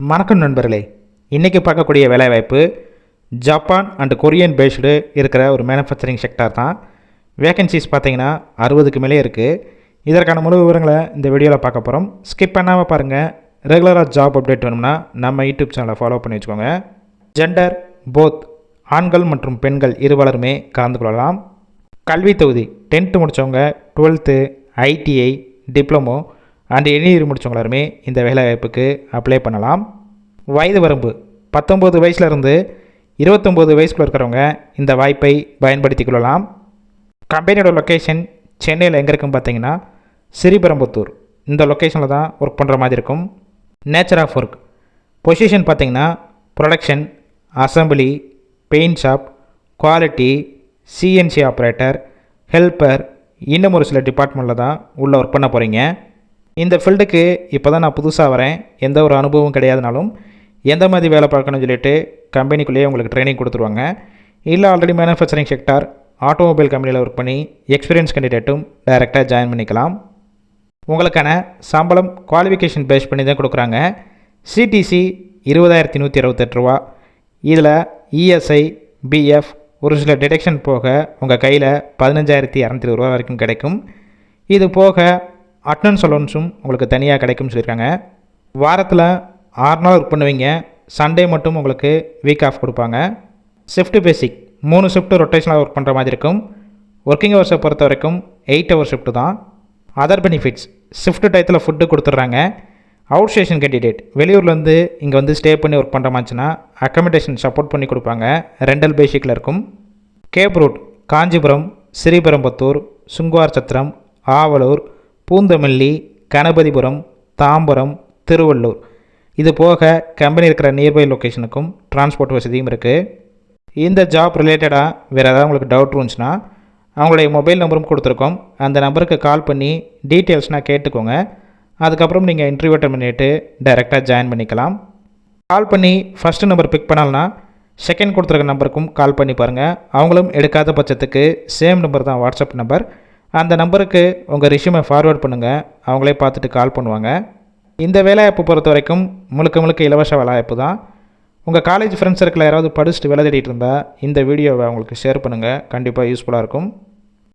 வணக்கம் நண்பர்களே இன்றைக்கி பார்க்கக்கூடிய வேலைவாய்ப்பு ஜப்பான் அண்ட் கொரியன் பேஸ்டு இருக்கிற ஒரு மேனுஃபேக்சரிங் செக்டார் தான். வேகன்சிஸ் பார்த்தீங்கன்னா அறுபதுக்கு மேலே இருக்குது இதற்கான முழு விவரங்களை இந்த வீடியோவில் பார்க்க போகிறோம் ஸ்கிப் பண்ணாமல் பாருங்கள் ரெகுலராக ஜாப் அப்டேட் வேணும்னா நம்ம யூடியூப் சேனலை ஃபாலோ பண்ணி வச்சுக்கோங்க. ஜெண்டர் போத் ஆண்கள் மற்றும் பெண்கள் இருவலருமே கலந்து கொள்ளலாம். கல்வி தொகுதி டென்த்து முடித்தவங்க twelfth ITI diploma and engineering முடித்தவங்க எல்லாருமே இந்த வேலைவாய்ப்புக்கு அப்ளை பண்ணலாம். வயது வரம்பு. பத்தொம்போது வயசுலேருந்து இருபத்தொம்போது வயசுக்குள்ள இருக்கிறவங்க இந்த வாய்ப்பை பயன்படுத்திக் கொள்ளலாம். கம்பெனியோட லொக்கேஷன் சென்னையில் எங்கே இருக்குன்னு பார்த்தீங்கன்னா ஸ்ரீபெரும்புத்தூர் இந்த லொக்கேஷனில் தான் ஒர்க் பண்ணுற மாதிரி இருக்கும். நேச்சர் ஆஃப் ஒர்க் பொசிஷன் பார்த்தீங்கன்னா production assembly paint shop quality CNC operator helper இன்னும் ஒரு சில டிபார்ட்மெண்ட்டில் தான் உள்ளே ஒர்க் பண்ண போகிறீங்க இந்த ஃபீல்டுக்கு இப்போ தான் நான் புதுசாக வரேன். எந்த ஒரு அனுபவம் கிடையாதுனாலும் எந்த மாதிரி வேலை பார்க்கணும்னு சொல்லிட்டு கம்பெனிக்குள்ளேயே உங்களுக்கு ட்ரைனிங் கொடுத்துருவாங்க. இல்லை ஆல்ரெடி மேனுஃபேக்சரிங் செக்டார் ஆட்டோமொபைல் கம்பெனியில் ஒர்க் பண்ணி எக்ஸ்பீரியன்ஸ் கேண்டிடேட்டும் டைரெக்டாக ஜாயின் பண்ணிக்கலாம். உங்களுக்கான சம்பளம் குவாலிஃபிகேஷன் பேஸ் பண்ணி தான் கொடுக்குறாங்க. சிடிசி இருபதாயிரத்தி நூற்றி அறுபத்தெட்டு ரூபா. இதில் இஎஸ்ஐ பிஎஃப் ஒரு சில டிடெக்ஷன் போக உங்கள் கையில் பதினஞ்சாயிரத்தி இரநூத்தி ரூபா வரைக்கும் கிடைக்கும். இது போக அட்டனன்ஸ் அலோன்ஸும் உங்களுக்கு தனியாக கிடைக்கும்னு சொல்லியிருக்காங்க. வாரத்தில் ஆறு நாள் ஒர்க் பண்ணுவீங்க. சண்டே மட்டும் உங்களுக்கு வீக் ஆஃப் கொடுப்பாங்க. ஷிஃப்ட் பேசிக் மூணு ஷிஃப்ட்டு ரொட்டேஷனாக ஒர்க் பண்ணுற மாதிரி இருக்கும். ஒர்க்கிங் ஹவர்ஸை பொறுத்த வரைக்கும் எயிட் ஹவர் ஷிஃப்ட்டு தான். அதர் பெனிஃபிட்ஸ் ஷிஃப்ட் டயத்தில் ஃபுட்டு கொடுத்துட்றாங்க. அவுட் ஸ்டேஷன் கேண்டிடேட் வெளியூர்லேருந்து இங்கே வந்து ஸ்டே பண்ணி ஒர்க் பண்ணுற மாதிரிச்சுன்னா அக்கமடேஷன் சப்போர்ட் பண்ணி கொடுப்பாங்க. ரெண்டல் பேசிக்கில் இருக்கும். Cab route Kanchipuram Sriperumbudur Sunguvarchatram Avalur Poonamallee Ganapathipuram Tambaram Tiruvallur. இது போக கம்பெனி இருக்கிற நியர்பை லொக்கேஷனுக்கும் டிரான்ஸ்போர்ட் வசதியும் இருக்குது இந்த ஜாப் ரிலேட்டடாக வேறு ஏதாவது உங்களுக்கு டவுட் இருந்துச்சுன்னா அவங்களுடைய மொபைல் நம்பரும் கொடுத்துருக்கோம். அந்த நம்பருக்கு கால் பண்ணி டீட்டெயில்ஸ்னால் கேட்டுக்கோங்க. அதுக்கப்புறம் நீங்கள் இன்டர்வியூ அட்டன் பண்ணிவிட்டு டைரெக்டாக ஜாயின் பண்ணிக்கலாம். கால் பண்ணி ஃபஸ்ட்டு நம்பர் பிக் பண்ணலன்னா செகண்ட் கொடுத்துருக்க நம்பருக்கும் கால் பண்ணி பாருங்கள் அவங்களும் எடுக்காத பட்சத்துக்கு சேம் நம்பர் தான் வாட்ஸ்அப் நம்பர் அந்த நம்பருக்கு உங்கள் ரிஷ்யூமை ஃபார்வேர்ட் பண்ணுங்கள் அவங்களே பார்த்துட்டு கால் பண்ணுவாங்க. இந்த வேலைவாய்ப்பு பொறுத்த வரைக்கும் முழுக்க முழுக்க இலவச வேலைவாய்ப்பு தான். உங்கள் காலேஜ் ஃப்ரெண்ட்ஸ் சர்க்கிளில் யாராவது படிச்சுட்டு வேலை தேடிட்டு இருந்தால் இந்த வீடியோவை அவங்களுக்கு ஷேர் பண்ணுங்கள் கண்டிப்பாக யூஸ்ஃபுல்லாக இருக்கும்.